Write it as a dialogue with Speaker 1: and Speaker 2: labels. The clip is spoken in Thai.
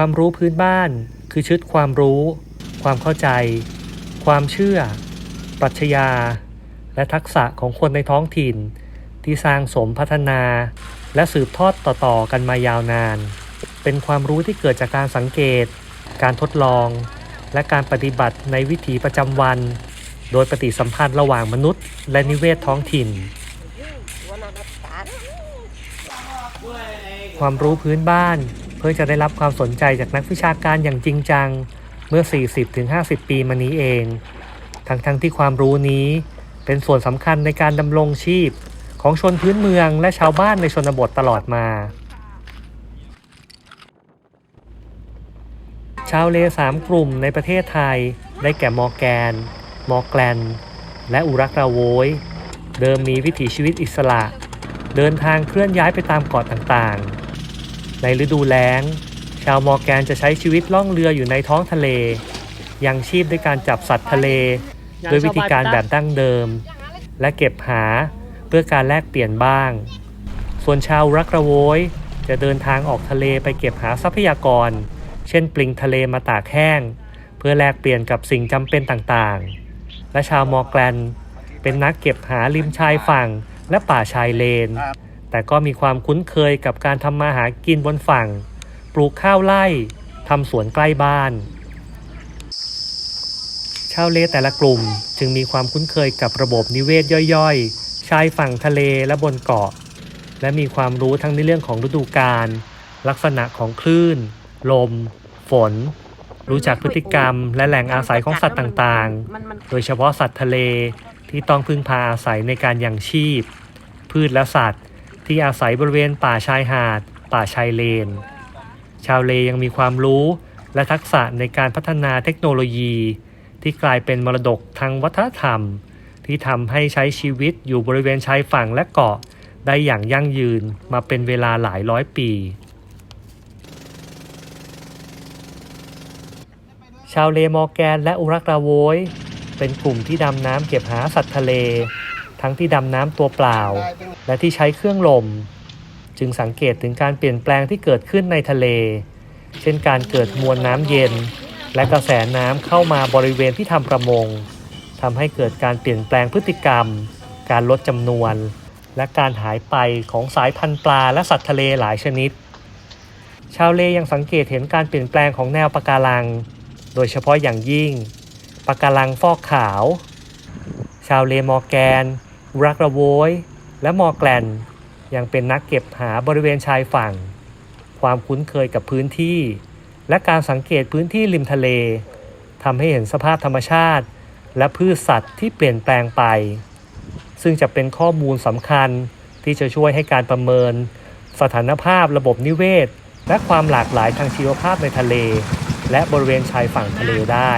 Speaker 1: ความรู้พื้นบ้าน คือชุดความรู้ ความเข้าใจ ความเชื่อ ปรัชญา และทักษะของคนในท้องถิ่น ที่สร้างสมพัฒนา และสืบทอดต่อๆกันมายาวนาน เป็นความรู้ที่เกิดจากการสังเกต การทดลอง และการปฏิบัติในวิถีประจำวัน โดยปฏิสัมพันธ์ระหว่างมนุษย์ และนิเวศท้องถิ่นความรู้พื้นบ้าน เพื่อจะได้รับความสนใจจากนักวิชาการอย่างจริงจังเมื่อ 40-50 ปีมานี้เอง ทั้งๆทที่ความรู้นี้เป็นส่วนสำคัญในการดำรงชีพของชนพื้นเมืองและชาวบ้านในชนบทตลอดมา ชาวเลสามกลุ่มในประเทศไทย ได้แก่มอแกน มอแกลน และอุรักราโวย เดิมมีวิถีชีวิตอิสระ เดินทางเคลื่อนย้ายไปตามเกาะต่างๆ ในฤดูแล้ง ชาวมอร์แกนจะใช้ชีวิตล่องเรืออยู่ในท้องทะเล ยังชีพด้วยการจับสัตว์ทะเลโดยวิธีการแบบดั้งเดิม และเก็บหาเพื่อการแลกเปลี่ยนบ้าง ส่วนชาวรักระโวยจะเดินทางออกทะเลไปเก็บหาทรัพยากร เช่นปลิงทะเลมาตากแห้ง เพื่อแลกเปลี่ยนกับสิ่งจำเป็นต่างๆ และชาวมอร์แกนเป็นนักเก็บหาริมชายฝั่งและป่าชายเลน แต่ก็มีความคุ้นเคยกับการทำมาหากินบนฝั่ง ปลูกข้าวไร่ทำสวนใกล้บ้าน ชาวเลแต่ละกลุ่มจึงมีความคุ้นเคยกับระบบนิเวศย่อยๆ ชายฝั่งทะเลและบนเกาะ และมีความรู้ทั้งในเรื่องของฤดูกาล ลักษณะของคลื่น ลม ฝน รู้จักพฤติกรรม และแหล่งอาศัยของสัตว์ต่างๆ โดยเฉพาะสัตว์ทะเลที่ต้องพึ่งพาอาศัยในการยังชีพ พืชและสัตว์ ที่อาศัยบริเวณป่าชายหาด ป่าชายเลน ชาวเลยังมีความรู้และทักษะในการพัฒนาเทคโนโลยี ที่กลายเป็นมรดกทางวัฒนธรรม ที่ทำให้ใช้ชีวิตอยู่บริเวณชายฝั่งและเกาะได้อย่างยั่งยืนมาเป็นเวลาหลายร้อยปี ชาวเลมอร์แกนและอุรักราโวยเป็นกลุ่มที่ดำน้ำเก็บหาสัตว์ทะเล ทั้งที่ดำน้ำตัวเปล่า และที่ใช้เครื่องลม จึงสังเกตถึงการเปลี่ยนแปลงที่เกิดขึ้นในทะเล เช่นการเกิดมวลน้ำเย็น และกระแสน้ำเข้ามาบริเวณที่ทำประมงทำให้เกิดการเปลี่ยนแปลงพฤติกรรม การลดจำนวน และการหายไปของสายพันธุ์ปลาและสัตว์ทะเลหลายชนิด ชาวเลยังสังเกตเห็นการเปลี่ยนแปลงของแนวปะการัง โดยเฉพาะอย่างยิ่งปะการังฟอกขาว ชาวเลมอร์แกน รักระโวยและมอแกลนยังเป็นนักเก็บหาบริเวณชายฝั่ง ความคุ้นเคยกับพื้นที่ และการสังเกตพื้นที่ริมทะเลทำให้เห็นสภาพธรรมชาติ และพืชสัตว์ที่เปลี่ยนแปลงไป ซึ่งจะเป็นข้อมูลสำคัญที่จะช่วยให้การประเมิน สถานภาพระบบนิเวศ และความหลากหลายทางชีวภาพในทะเล และบริเวณชายฝั่งทะเลได้